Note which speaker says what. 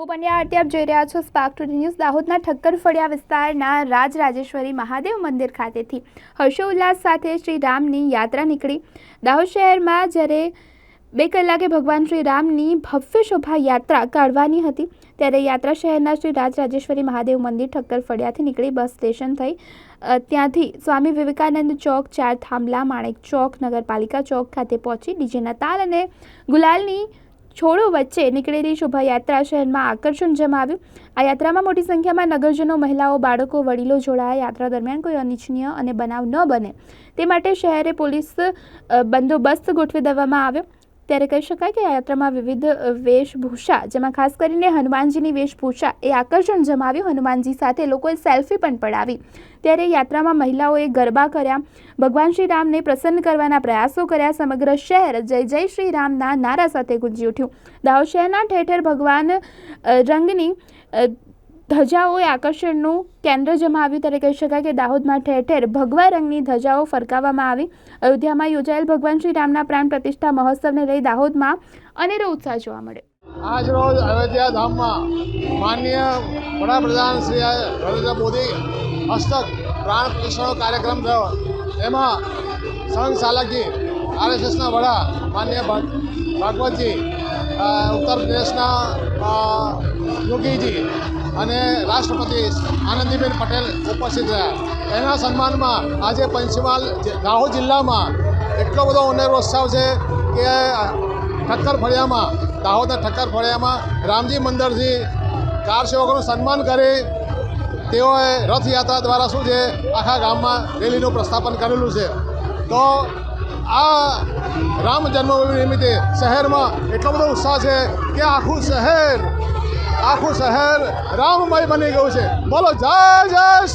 Speaker 1: હું પંડ્યા આરતી આપ જોઈ રહ્યા છો સ્પાર્ક ટુ ન્યૂઝ દાહોદના ઠક્કર ફળિયા વિસ્તારના રાજરાજેશ્વરી મહાદેવ મંદિર ખાતેથી હર્ષોલ્લાસ સાથે શ્રી રામની યાત્રા નીકળી. દાહોદ શહેરમાં જ્યારે બે કલાકે ભગવાન શ્રી રામની ભવ્ય શોભાયાત્રા કાઢવાની હતી, ત્યારે યાત્રા શહેરના શ્રી રાજરાજેશ્વરી મહાદેવ મંદિર ઠક્કર ફળિયાથી નીકળી બસ સ્ટેશન થઈ. ત્યાંથી સ્વામી વિવેકાનંદ ચોક, ચાર થાંભલા, માણેક ચોક, નગરપાલિકા ચોક ખાતે પહોંચી ડીજેના તાલ અને ગુલાલની છોડો વચ્ચે નીકળેલી શોભાયાત્રા શહેરમાં આકર્ષણ જમાવ્યું. આ યાત્રામાં મોટી સંખ્યામાં નગરજનો, મહિલાઓ, બાળકો, વડીલો જોડાયા. યાત્રા દરમિયાન કોઈ અનિચ્છનીય અને બનાવ ન બને. તે માટે શહેરે પોલીસ બંદોબસ્ત ગોઠવી દેવામાં આવ્યો. ત્યારે કહી શકાય કે આ યાત્રામાં વિવિધ વેશભૂષા, જેમાં ખાસ કરીને હનુમાનજીની વેશભૂષા એ આકર્ષણ જમાવ્યું. હનુમાનજી સાથે લોકોએ સેલ્ફી પણ પડાવી. ત્યારે યાત્રામાં મહિલાઓએ ગરબા કર્યા. ભગવાન શ્રી રામને પ્રસન્ન કરવાના પ્રયાસો કર્યા. સમગ્ર શહેર જય જય શ્રી રામના નારા સાથે ગુંજી ઉઠ્યું. દાહોદ શહેરના ઠેર ઠેર ભગવાન રંગની ધજાઓએ આકર્ષણનું કેન્દ્ર જમાવ્યું ત્યારે કહી શકાય કે દાહોદમાં ઠેર ઠેર ભગવા રંગની ધજાઓ ફરકાવવામાં આવી. અયોધ્યામાં યોજાયેલ ભગવાન શ્રી રામના પ્રાણ પ્રતિષ્ઠા મહોત્સવને લઈ દાહોદમાં અનેરો ઉત્સાહ જોવા મળ્યો.
Speaker 2: આજ રોજ અયોધ્યા ધામમાં માનનીય વડાપ્રધાન શ્રી નરેન્દ્ર મોદી હસ્તક પ્રાણ પ્રતિષ્ઠાનો કાર્યક્રમ થયો. એમાં સંઘ ચાલકજી આરએસએસના વડા માન્ય ભાગવતજી ઉત્તર પ્રદેશના યોગીજી અને રાષ્ટ્રપતિ આનંદીબેન પટેલ ઉપસ્થિત રહ્યા. એના સન્માનમાં આજે પંચમહાલ દાહોદ જિલ્લામાં એટલો બધો ઉનેરો ઉત્સવ છે કે ઠક્કર ફળિયામાં, દાહોદના ઠક્કર ફળિયામાં રામજી મંદિરથી કાર સેવકોનું સન્માન કરી તેઓએ રથયાત્રા દ્વારા શું છે, આખા ગામમાં રેલીનું પ્રસ્થાપન કરેલું છે. તો આ રામ જન્મભૂમિ નિમિત્તે શહેરમાં એટલો બધો ઉત્સાહ છે કે આખું શહેર આખું શહેર રામમય બની ગયું છે. બોલો જય જય